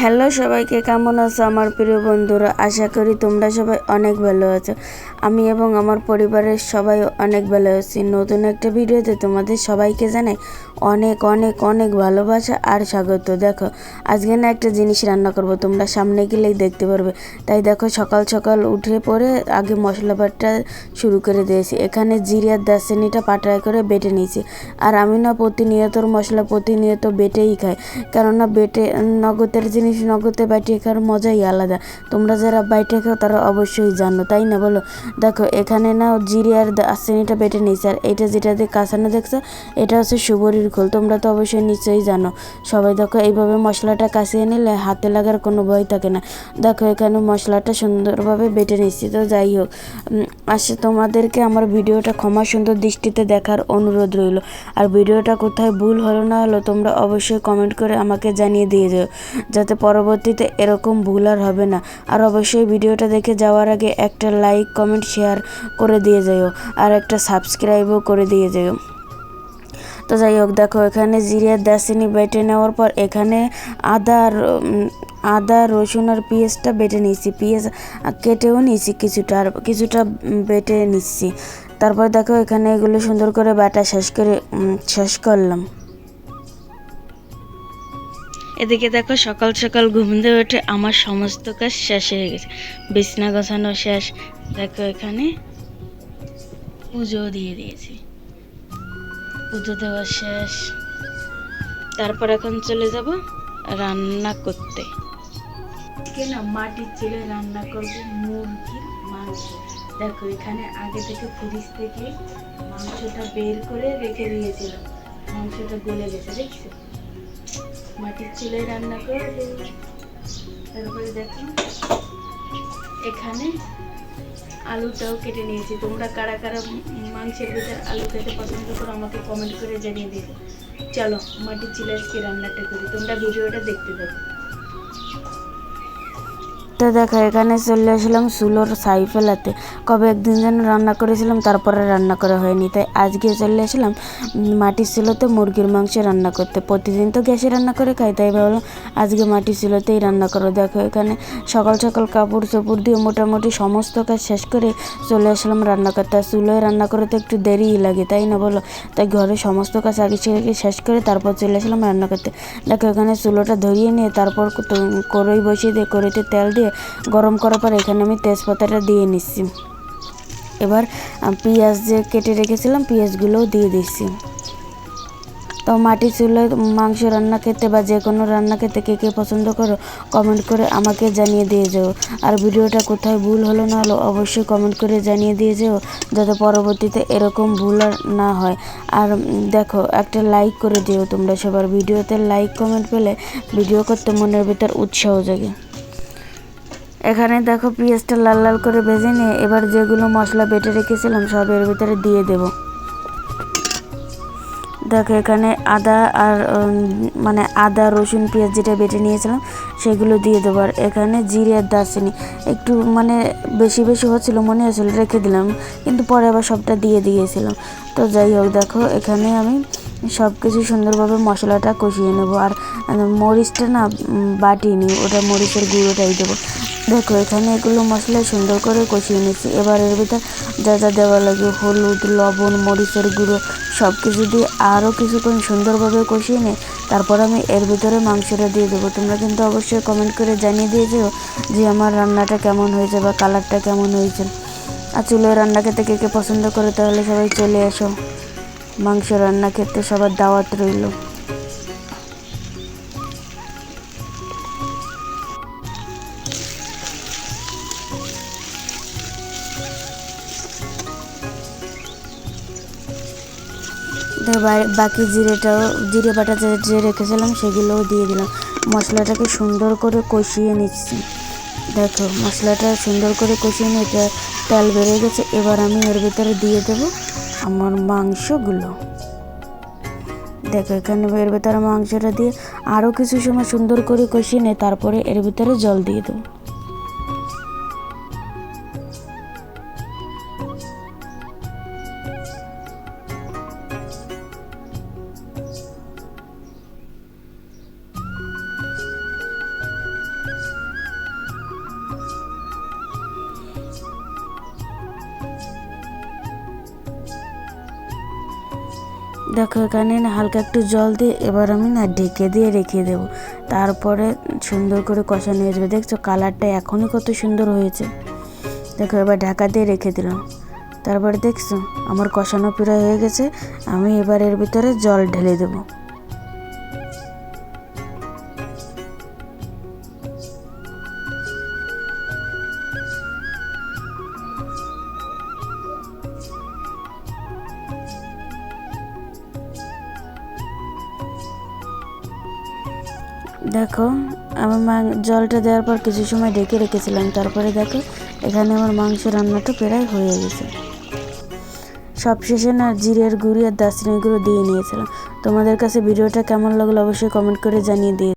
Hello সবাইকে, কেমন আছো আমার প্রিয় বন্ধুরা? আশা করি তোমরা সবাই অনেক ভালো আছো। আমি এবং আমার পরিবারের সবাই অনেক ভালো আছি। নতুন একটা ভিডিওতে তোমাদের সবাইকে জানাই অনেক অনেক অনেক ভালোবাসা আর স্বাগত। দেখো, আজকে না একটা জিনিস রান্না করব। তোমরা সামনে গেলেই দেখতে পারবে। তাই দেখো, সকাল সকাল উঠে পরে আগে মশলা বাটা শুরু করে দিয়েছি। এখানে জিরিয়ার দারচিনিটা পাটায় করে বেটে নিয়েছি। আর আমি না প্রতিনিয়তর মশলা প্রতিনিয়ত বেটেই খাই। কেননা বেটে নগদের জিনিস নগদে বাইটে খাওয়ার মজাই আলাদা। তোমরা যারা বাইটে খাও, তারা অবশ্যই জানো, তাই না বলো? দেখো, এখানে না জিরে আর দারচিনিটা বেটে নিয়েছি। আর এটা যেটা দিয়ে কাঁচানো দেখছ, এটা হচ্ছে সুবরির খোল। তোমরা তো অবশ্যই নিশ্চয়ই জানো। সবাই দেখো, এইভাবে মশলাটা কাছিয়ে নিলে হাতে লাগার কোনো ভয় থাকে না। দেখো, এখানে মশলাটা সুন্দরভাবে বেটে নিচ্ছি তো যাই হোক। আসে তোমাদেরকে আমার ভিডিওটা ক্ষমা সুন্দর দৃষ্টিতে দেখার অনুরোধ রইল। আর ভিডিওটা কোথায় ভুল হলো না হলো, তোমরা অবশ্যই কমেন্ট করে আমাকে জানিয়ে দিয়ে যাও। যাতে পরবর্তীতে এরকম ভুল আর হবে না। আর অবশ্যই ভিডিওটা দেখে যাওয়ার আগে একটা লাইক, কমেন্ট, শেয়ার করে দিয়ে যাও আর একটা সাবস্ক্রাইবও করে দিয়ে যাও তো যাই হোক, দেখো, এখানে জিরে দারচিনি বেটে নেওয়ার পর এখানে আদা আর আদা, রসুন আর পেঁয়াজটা বেটে নিয়েছি। পেঁয়াজ কেটেও নিয়েছি কিছুটা আর কিছুটা বেটে নিচ্ছি। তারপর দেখো, এখানে এগুলো সুন্দর করে বাটা শেষ করে শেষ করলাম। এদিকে দেখো সকাল সকাল ঘুম দিয়ে উঠে আমার সমস্ত কাজ শেষ হয়ে গেছে। বিছনা গোছানো শেষ। দেখো এখানে পুজো দিয়ে দিয়েছি। পুজো দেওয়া শেষ। তারপর এখন চলে যাব রান্না করতে। কেন মাটির চুলে রান্না করব মুরগির মাংস। দেখো এখানে আগে থেকে ফ্রিজ থেকে মাংসটা বের করে রেখে দিয়েছিলাম। মাংসটা গলে গেছে, দেখছ? মাটির চুলে রান্না করবে। তারপরে দেখো, এখানে আলুটাও কেটে নিয়েছি। তোমরা কারা কারা মাংসের ভিতরে আলু খেতে পছন্দ করো আমাকে কমেন্ট করে জানিয়ে দিও। চলো, মাটির চিলে আজকে রান্নাটা করি। তোমরা ভিডিওটা দেখতে থাকো। তো দেখো, এখানে চলে আসলাম চুলোর ছাই ফেলাতে। কবে একদিন যেন রান্না করেছিলাম, তারপরে রান্না করা হয়নি। তাই আজকে চলে আসলাম মাটির চুলোতে মুরগির মাংস রান্না করতে। প্রতিদিন তো গ্যাসে রান্না করে খাই, তাই ভাবলাম আজকে মাটির চুলোতেই রান্না করো দেখো, এখানে সকাল সকাল কাপড় চোপড় দিয়ে মোটামুটি সমস্ত কাজ শেষ করে চলে আসলাম রান্না করতে। আর চুলোয় রান্না করে তো একটু দেরিই লাগে, তাই না বলো? তাই ঘরে সমস্ত কাজ আগে থেকে শেষ করে তারপর চলে আসলাম রান্না করতে। দেখো, এখানে চুলোটা ধরিয়ে নিয়ে তারপর কড়াই বসিয়ে দিয়ে কড়াইতে তেল দিয়ে গরম করার পর এখানে আমি তেজপাতাটা দিয়ে নিচ্ছি। এবার পেঁয়াজ যে কেটে রেখেছিলাম, পেঁয়াজগুলোও দিয়ে দিচ্ছি। তো মাটির চুলে মাংস রান্না খেতে বা যে কোনো রান্না খেতে কে কে পছন্দ করো কমেন্ট করে আমাকে জানিয়ে দিয়ে যাও। আর ভিডিওটা কোথায় ভুল হলো না হলো, অবশ্যই কমেন্ট করে জানিয়ে দিয়ে যাও, যাতে পরবর্তীতে এরকম ভুল আর না হয়। আর দেখো, একটা লাইক করে দিও তোমরা সবার। ভিডিওতে লাইক কমেন্ট পেলে ভিডিও করতে মনের ভিতর উৎসাহ জাগে। এখানে দেখো পেঁয়াজটা লাল লাল করে ভেজে নিয়ে এবার যেগুলো মশলা বেটে রেখেছিলাম সব এর ভিতরে দিয়ে দেবো। দেখো এখানে আদা আর মানে আদা, রসুন, পেঁয়াজ যেটা বেটে নিয়েছিলাম সেগুলো দিয়ে দেবো। আর এখানে জিরে আর দারচিনি। একটু মানে বেশি বেশি হচ্ছিল মনে হচ্ছিল রেখে দিলাম। কিন্তু পরে আবার সবটা দিয়ে দিয়েছিলাম। তো যাই হোক, দেখো এখানে আমি সব কিছু সুন্দরভাবে মশলাটা কষিয়ে নেব। আর মরিচটা না বাটিনি ওটা মরিচের গুঁড়োটাই দেবো। দেখো, এখানে এগুলো মশলা সুন্দর করে কষিয়ে নিচ্ছি এবার এর ভিতর যা যা দেওয়া লাগে, হলুদ, লবণ, মরিচের গুঁড়ো সব কিছু দিয়ে আরও কিছুক্ষণ সুন্দরভাবে কষিয়ে নিয়ে তারপর আমি এর ভিতরে মাংসটা দিয়ে দেবো। তোমরা কিন্তু অবশ্যই কমেন্ট করে জানিয়ে দিয়ে যেও যে আমার রান্নাটা কেমন হয়েছে বা কালারটা কেমন হয়েছে। আর চুলোয় রান্না খেতে কে কে পছন্দ করে তাহলে সবাই চলে এসো। মাংস রান্না খেতে সবার দাওয়াত রইল। বা- বাকি জিরেটাও জিরে বাটা যে রেখেছিলাম সেগুলোও দিয়ে দিলাম। মশলাটাকে সুন্দর করে কষিয়ে নিচ্ছি। দেখো, মশলাটা সুন্দর করে কষিয়ে নিয়ে তে- তেল বেড়ে গেছে। এবার আমি এর ভিতরে দিয়ে দেবো আমার মাংসগুলো। দেখো, এখানে এর ভিতরে মাংসটা দিয়ে আরও কিছু সময় সুন্দর করে কষিয়ে নিয়ে তারপরে এর ভিতরে জল দিয়ে দেবো। দেখো, এখানে হালকা একটু জল দিয়ে এবার আমি না ঢেকে দিয়ে রেখে দেব। তারপরে সুন্দর করে কষানো হয়ে যাবে। দেখছ, কালারটা এখনই কত সুন্দর হয়েছে। দেখো, এবার ঢাকা দিয়ে রেখে দিলাম। তারপরে দেখছ, আমার কষানো প্রায় হয়ে গেছে। আমি এবার এর ভিতরে জল ঢেলে দেবো। দেখো, আমার মা জলটা দেওয়ার পর কিছু সময় ঢেকে রেখেছিলাম। তারপরে দেখো, এখানে আমার মাংস রান্নাটা প্রায় হয়ে গেছে। সব শেষে না জিরের গুঁড়ি আর দাসিনের গুঁড়ো দিয়ে নিয়েছিলাম। তোমাদের কাছে ভিডিওটা কেমন লাগল অবশ্যই কমেন্ট করে জানিয়ে দিয়ে